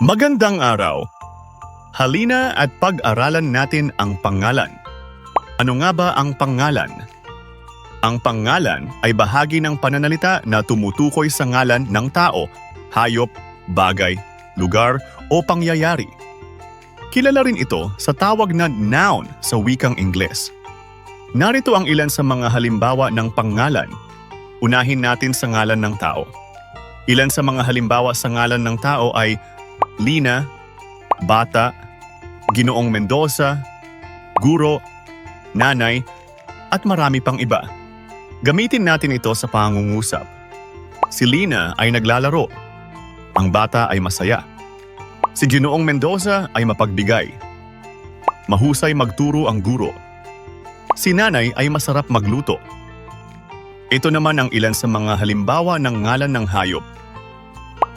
Magandang araw! Halina at pag-aralan natin ang pangalan. Ano nga ba ang pangalan? Ang pangalan ay bahagi ng pananalita na tumutukoy sa ngalan ng tao, hayop, bagay, lugar o pangyayari. Kilala rin ito sa tawag na noun sa wikang Ingles. Narito ang ilan sa mga halimbawa ng pangalan. Unahin natin sa ngalan ng tao. Ilan sa mga halimbawa sa ngalan ng tao ay Lina, Bata, Ginoong Mendoza, Guro, Nanay, at marami pang iba. Gamitin natin ito sa pangungusap. Si Lina ay naglalaro. Ang bata ay masaya. Si Ginoong Mendoza ay mapagbigay. Mahusay magturo ang guro. Si Nanay ay masarap magluto. Ito naman ang ilan sa mga halimbawa ng ngalan ng hayop.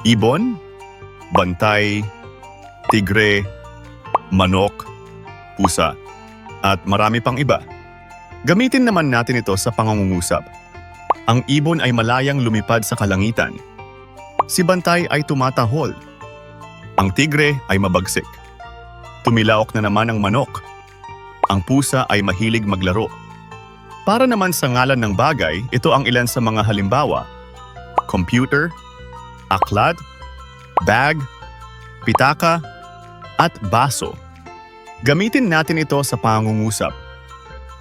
Ibon, bantay, tigre, manok, pusa, at marami pang iba. Gamitin naman natin ito sa pangungusap. Ang ibon ay malayang lumipad sa kalangitan. Si bantay ay tumatahol. Ang tigre ay mabagsik. Tumilaok na naman ang manok. Ang pusa ay mahilig maglaro. Para naman sa ngalan ng bagay, ito ang ilan sa mga halimbawa. Computer, aklat, bag, pitaka, at baso. Gamitin natin ito sa pangungusap.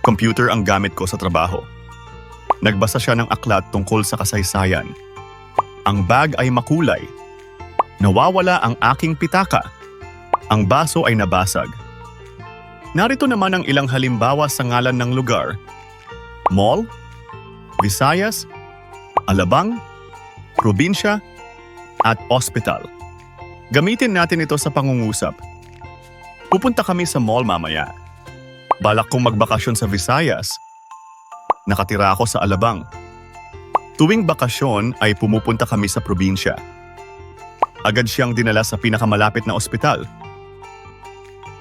Computer ang gamit ko sa trabaho. Nagbasa siya ng aklat tungkol sa kasaysayan. Ang bag ay makulay. Nawawala ang aking pitaka. Ang baso ay nabasag. Narito naman ang ilang halimbawa sa ngalan ng lugar. Mall, Visayas, Alabang, probinsya, at ospital. Gamitin natin ito sa pangungusap. Pupunta kami sa mall mamaya. Balak kong magbakasyon sa Visayas. Nakatira ako sa Alabang. Tuwing bakasyon ay pumupunta kami sa probinsya. Agad siyang dinala sa pinakamalapit na ospital.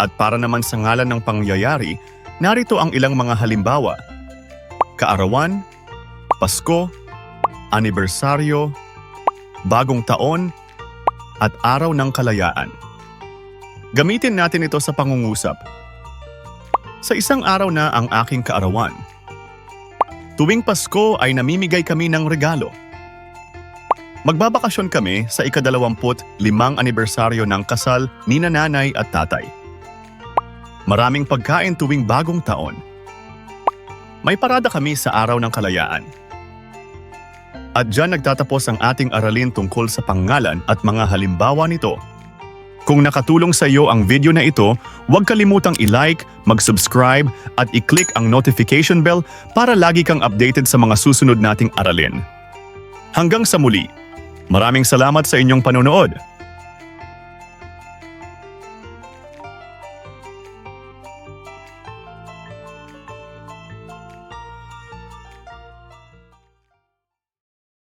At para naman sa ngalan ng pangyayari, narito ang ilang mga halimbawa. Kaarawan, Pasko, Anibersaryo, Bagong Taon, at Araw ng Kalayaan. Gamitin natin ito sa pangungusap. Sa isang araw na ang aking kaarawan. Tuwing Pasko ay namimigay kami ng regalo. Magbabakasyon kami sa ikadalawamput limang anibersaryo ng kasal ni nanay at tatay. Maraming pagkain tuwing bagong taon. May parada kami sa araw ng kalayaan. At dyan nagtatapos ang ating aralin tungkol sa pangalan at mga halimbawa nito. Kung nakatulong sa iyo ang video na ito, huwag kalimutang i-like, mag-subscribe at i-click ang notification bell para lagi kang updated sa mga susunod nating aralin. Hanggang sa muli, maraming salamat sa inyong panonood.